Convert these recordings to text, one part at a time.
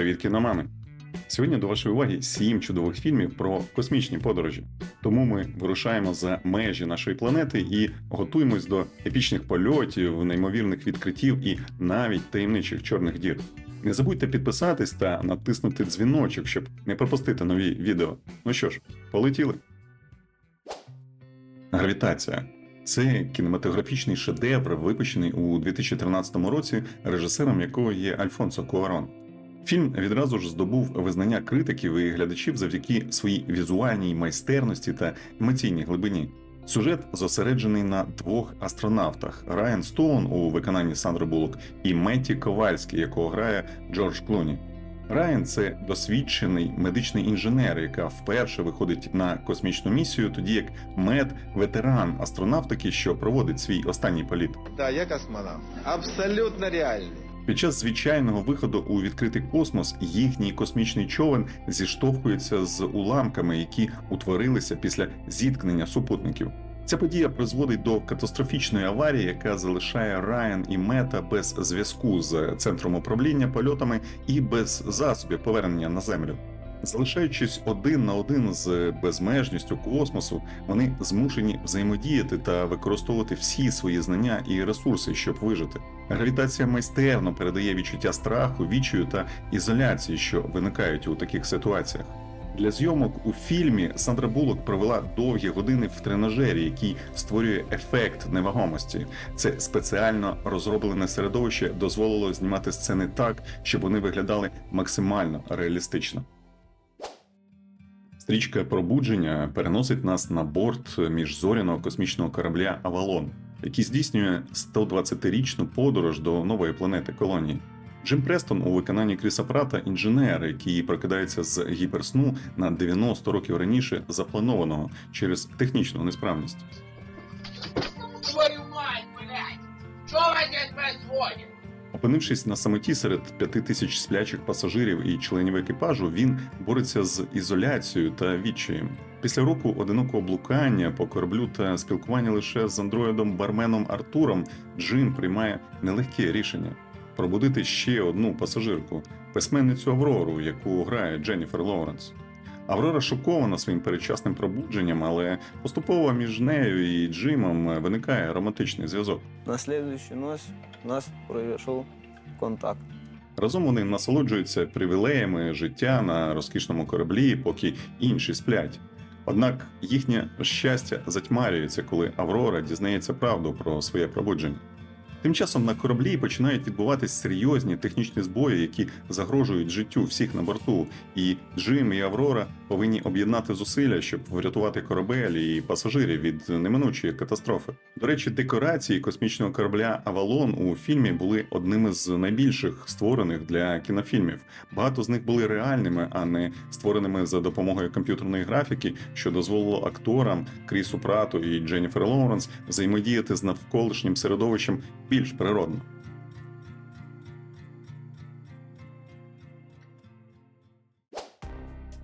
Привіт, кіномами! Сьогодні до вашої уваги сім чудових фільмів про космічні подорожі. Тому ми вирушаємо за межі нашої планети і готуємось до епічних польотів, неймовірних відкриттів і навіть таємничих чорних дір. Не забудьте підписатись та натиснути дзвіночок, щоб не пропустити нові відео. Ну що ж, полетіли. Гравітація це кінематографічний шедевр, випущений у 2013 році, режисером якого є Альфонсо Куарон. Фільм відразу ж здобув визнання критиків і глядачів завдяки своїй візуальній майстерності та емоційній глибині. Сюжет зосереджений на двох астронавтах: Райан Стоун у виконанні Сандри Буллок і Метті Ковальський, якого грає Джордж Клуні. Райан це досвідчений медичний інженер, яка вперше виходить на космічну місію, тоді як Мед ветеран астронавтики, що проводить свій останній політ. Да, я космонавт. Абсолютно реальный. Під час звичайного виходу у відкритий космос їхній космічний човен зіштовхується з уламками, які утворилися після зіткнення супутників. Ця подія призводить до катастрофічної аварії, яка залишає Райан і Мета без зв'язку з центром управління польотами і без засобів повернення на землю. Залишаючись один на один з безмежністю космосу, вони змушені взаємодіяти та використовувати всі свої знання і ресурси, щоб вижити. Гравітація майстерно передає відчуття страху, відчаю та ізоляції, що виникають у таких ситуаціях. Для зйомок у фільмі Сандра Буллок провела довгі години в тренажері, який створює ефект невагомості. Це спеціально розроблене середовище дозволило знімати сцени так, щоб вони виглядали максимально реалістично. Стрічка пробудження переносить нас на борт міжзоряного космічного корабля Авалон, який здійснює 120-річну подорож до нової планети колонії. Джим Престон у виконанні Кріса Прата інженер, який прокидається з гіперсну на 90 років раніше запланованого через технічну несправність. Твою мать, блядь! Что здесь происходит? Опинившись на самоті серед п'яти тисяч сплячих пасажирів і членів екіпажу, він бореться з ізоляцією та відчаєм. Після року одинокого блукання по кораблю та спілкування лише з андроїдом барменом Артуром, Джим приймає нелегке рішення пробудити ще одну пасажирку, письменницю Аврору, яку грає Дженніфер Лоуренс. Аврора шокована своїм передчасним пробудженням, але поступово між нею і Джимом виникає романтичний зв'язок. На следующую ночь у нас произошел контакт. Разом вони насолоджуються привілеями життя на розкішному кораблі, поки інші сплять. Однак їхнє щастя затьмарюється, коли Аврора дізнається правду про своє пробудження. Тим часом на кораблі починають відбуватись серйозні технічні збої, які загрожують життю всіх на борту. І Джим і Аврора повинні об'єднати зусилля, щоб врятувати корабель і пасажирів від неминучої катастрофи. До речі, декорації космічного корабля Авалон у фільмі були одними з найбільших створених для кінофільмів. Багато з них були реальними, а не створеними за допомогою комп'ютерної графіки, що дозволило акторам Крісу Прату і Дженніфер Лоуренс взаємодіяти з навколишнім середовищем більш природно.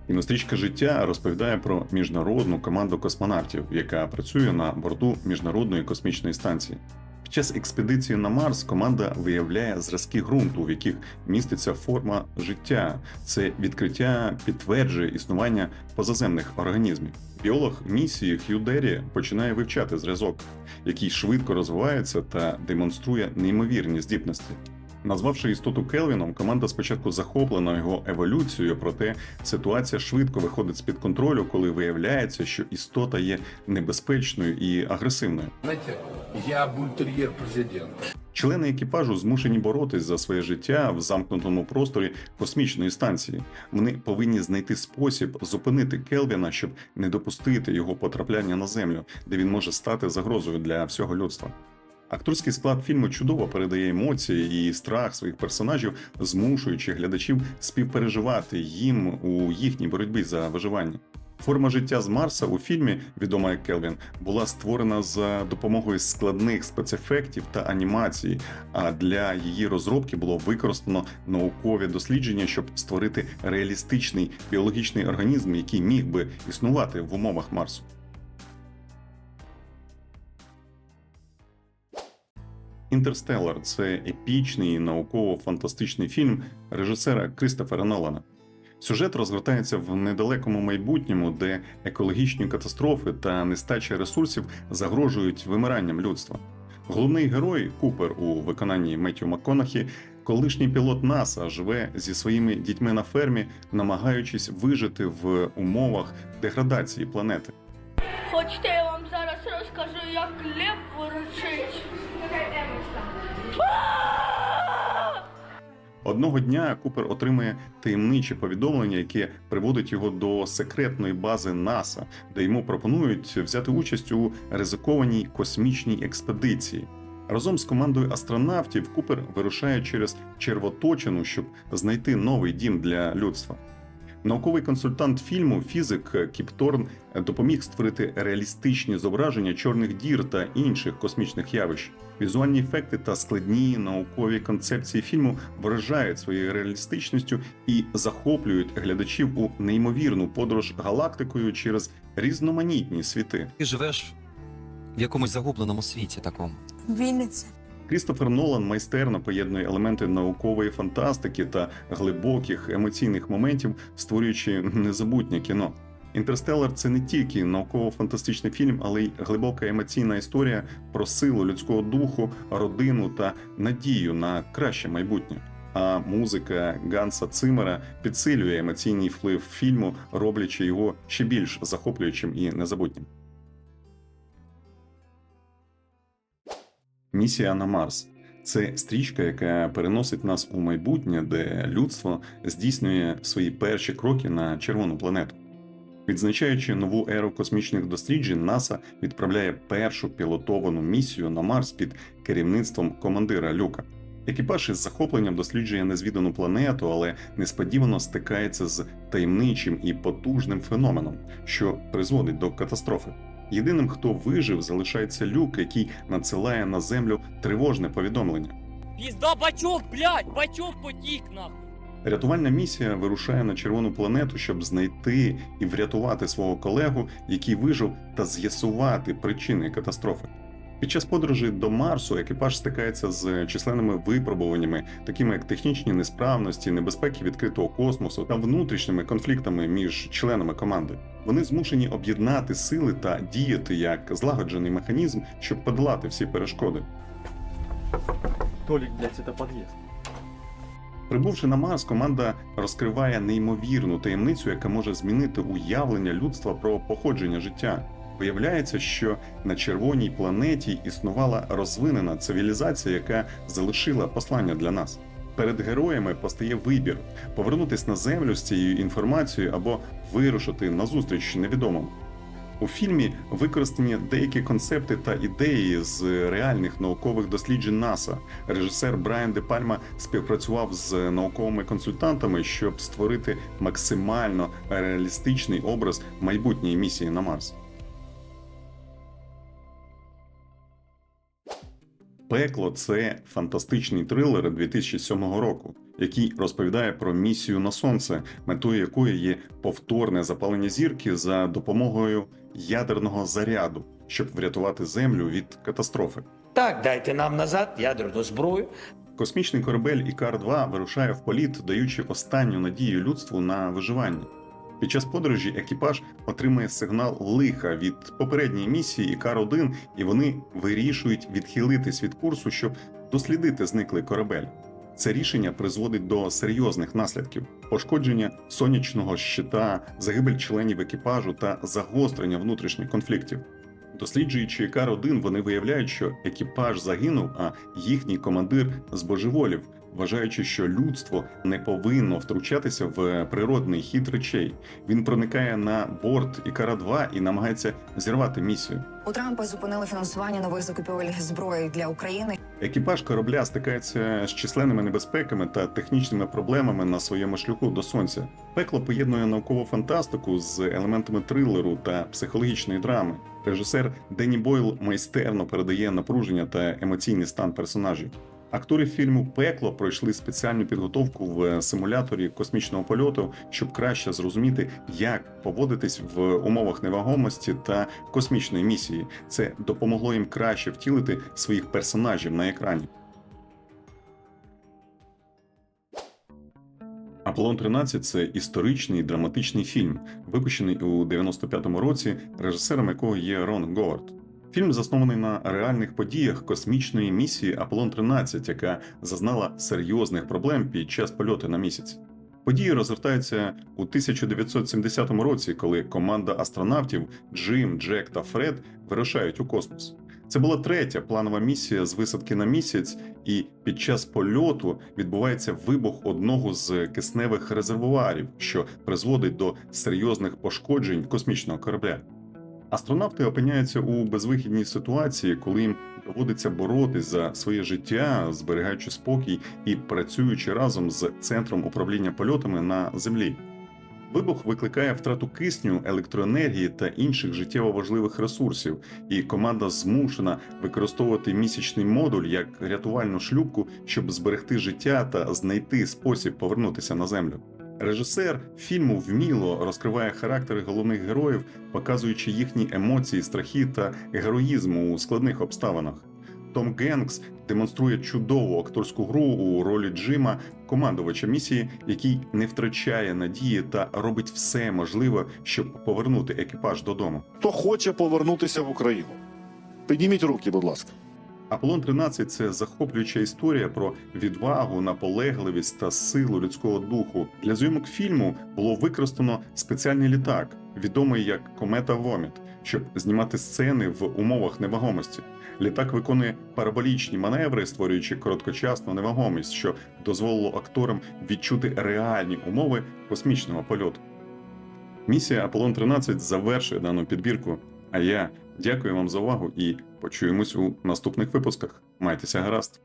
Кінострічка життя розповідає про міжнародну команду космонавтів, яка працює на борту міжнародної космічної станції. Під час експедиції на Марс команда виявляє зразки ґрунту, в яких міститься форма життя. Це відкриття підтверджує існування позаземних організмів. Біолог місії Хью Деррі починає вивчати зразок, який швидко розвивається та демонструє неймовірні здібності. Назвавши істоту Келвіном, команда спочатку захоплена його еволюцією, проте ситуація швидко виходить з під контролю, коли виявляється, що істота є небезпечною і агресивною. Знаете, я бультерьер президента. Члени екіпажу змушені боротись за своє життя в замкнутому просторі космічної станції. Вони повинні знайти спосіб зупинити Келвіна, щоб не допустити його потрапляння на землю, де він може стати загрозою для всього людства. Акторський склад фільму чудово передає емоції і страх своїх персонажів, змушуючи глядачів співпереживати їм у їхній боротьбі за виживання. Форма життя з Марса у фільмі, відома як Келвін, була створена за допомогою складних спецефектів та анімації. А для її розробки було використано наукові дослідження, щоб створити реалістичний біологічний організм, який міг би існувати в умовах Марсу. Інтерстеллар це епічний науково-фантастичний фільм режисера Кристофера Нолана. Сюжет розгортається в недалекому майбутньому, де екологічні катастрофи та нестача ресурсів загрожують вимиранням людства. Головний герой Купер у виконанні Меттю МакКонахі, колишній пілот НАСА, живе зі своїми дітьми на фермі, намагаючись вижити в умовах деградації планети. Хочете, я вам зараз розкажу, як лев Одного дня Купер отримує таємниче повідомлення, яке приводить його до секретної бази НАСА, де йому пропонують взяти участь у ризикованій космічній експедиції. Разом з командою астронавтів Купер вирушає через червоточину, щоб знайти новий дім для людства. Науковий консультант фільму, фізик Кіп Торн, допоміг створити реалістичні зображення чорних дір та інших космічних явищ. Візуальні ефекти та складні наукові концепції фільму вражають своєю реалістичністю і захоплюють глядачів у неймовірну подорож галактикою через різноманітні світи. Ти живеш в якомусь загубленому світі такому. Вінниця. Крістофер Нолан майстерно поєднує елементи наукової фантастики та глибоких емоційних моментів, створюючи незабутнє кіно. Інтерстеллар це не тільки науково-фантастичний фільм, але й глибока емоційна історія про силу людського духу, родину та надію на краще майбутнє. А музика Ганса Цимера підсилює емоційний вплив фільму, роблячи його ще більш захоплюючим і незабутнім. Місія на Марс це стрічка, яка переносить нас у майбутнє, де людство здійснює свої перші кроки на червону планету. Відзначаючи нову еру космічних досліджень, НАСА відправляє першу пілотовану місію на Марс під керівництвом командира Люка. Екіпаж із захопленням досліджує незвідану планету, але несподівано стикається з таємничим і потужним феноменом, що призводить до катастрофи. Єдиним, хто вижив, залишається люк, який надсилає на землю тривожне повідомлення. Пізда бачок, блядь, бачок потік нахуй. Рятувальна місія вирушає на червону планету, щоб знайти і врятувати свого колегу, який вижив, та з'ясувати причини катастрофи. Під час подорожі до Марсу екіпаж стикається з численними випробуваннями, такими як технічні несправності, небезпеки відкритого космосу та внутрішніми конфліктами між членами команди. Вони змушені об'єднати сили та діяти як злагоджений механізм, щоб подолати всі перешкоди. Толик, блядь, это подъезд. Прибувши на Марс, команда розкриває неймовірну таємницю, яка може змінити уявлення людства про походження життя. Виявляється, що на червоній планеті існувала розвинена цивілізація, яка залишила послання для нас. Перед героями постає вибір повернутися на землю з цією інформацією або вирушити назустріч невідомому. У фільмі використані деякі концепти та ідеї з реальних наукових досліджень НАСА. Режисер Брайан Де Пальма співпрацював з науковими консультантами, щоб створити максимально реалістичний образ майбутньої місії на Марс. Пекло це фантастичний трилер 2007 року, який розповідає про місію на сонце, метою якої є повторне запалення зірки за допомогою ядерного заряду, щоб врятувати землю від катастрофи. Так, дайте нам назад ядерну зброю. Космічний корабель Ікар 2 вирушає в політ, даючи останню надію людству на виживання. Під час подорожі екіпаж отримує сигнал лиха від попередньої місії Ікар 1 і вони вирішують відхилитись від курсу, щоб дослідити зниклий корабель. Це рішення призводить до серйозних наслідків: пошкодження сонячного щита, загибель членів екіпажу та загострення внутрішніх конфліктів. Досліджуючи Ікар 1 вони виявляють, що екіпаж загинув, а їхній командир збожеволів, вважаючи, що людство не повинно втручатися в природний хід речей. Він проникає на борт Ікара 2 і намагається зірвати місію. У Трампа зупинили фінансування нових закупівель зброї для України. Екіпаж корабля стикається з численними небезпеками та технічними проблемами на своєму шляху до сонця. Пекло поєднує наукову фантастику з елементами трилеру та психологічної драми. Режисер Денні Бойл майстерно передає напруження та емоційний стан персонажів. Актори фільму Пекло пройшли спеціальну підготовку в симуляторі космічного польоту, щоб краще зрозуміти, як поводитись в умовах невагомості та космічної місії. Це допомогло їм краще втілити своїх персонажів на екрані. Аполлон 13 це історичний драматичний фільм, випущений у 95-му році, режисером якого є Рон Говард. Фільм заснований на реальних подіях космічної місії Аполлон 13, яка зазнала серйозних проблем під час польоту на місяць. Події розгортаються у 1970 році, коли команда астронавтів Джим, Джек та Фред вирушають у космос. Це була третя планова місія з висадки на місяць, і під час польоту відбувається вибух одного з кисневих резервуарів, що призводить до серйозних пошкоджень космічного корабля. Астронавти опиняються у безвихідній ситуації, коли їм доводиться боротись за своє життя, зберігаючи спокій і працюючи разом з центром управління польотами на землі. Вибух викликає втрату кисню, електроенергії та інших життєво важливих ресурсів, і команда змушена використовувати місячний модуль як рятувальну шлюпку, щоб зберегти життя та знайти спосіб повернутися на землю. Режисер фільму вміло розкриває характери головних героїв, показуючи їхні емоції, страхи та героїзм у складних обставинах. Том Генкс демонструє чудову акторську гру у ролі Джима, командувача місії, який не втрачає надії та робить все можливе, щоб повернути екіпаж додому. Хто хоче повернутися в Україну? Підніміть руки, будь ласка. Аполлон 13 – це захоплююча історія про відвагу, наполегливість та силу людського духу. Для зйомок фільму було використано спеціальний літак, відомий як комета Воміт, щоб знімати сцени в умовах невагомості. Літак виконує параболічні маневри, створюючи короткочасну невагомість, що дозволило акторам відчути реальні умови космічного польоту. Місія Аполлон 13 завершує дану підбірку. А я дякую вам за увагу і почуємось у наступних випусках. Майтеся гаразд!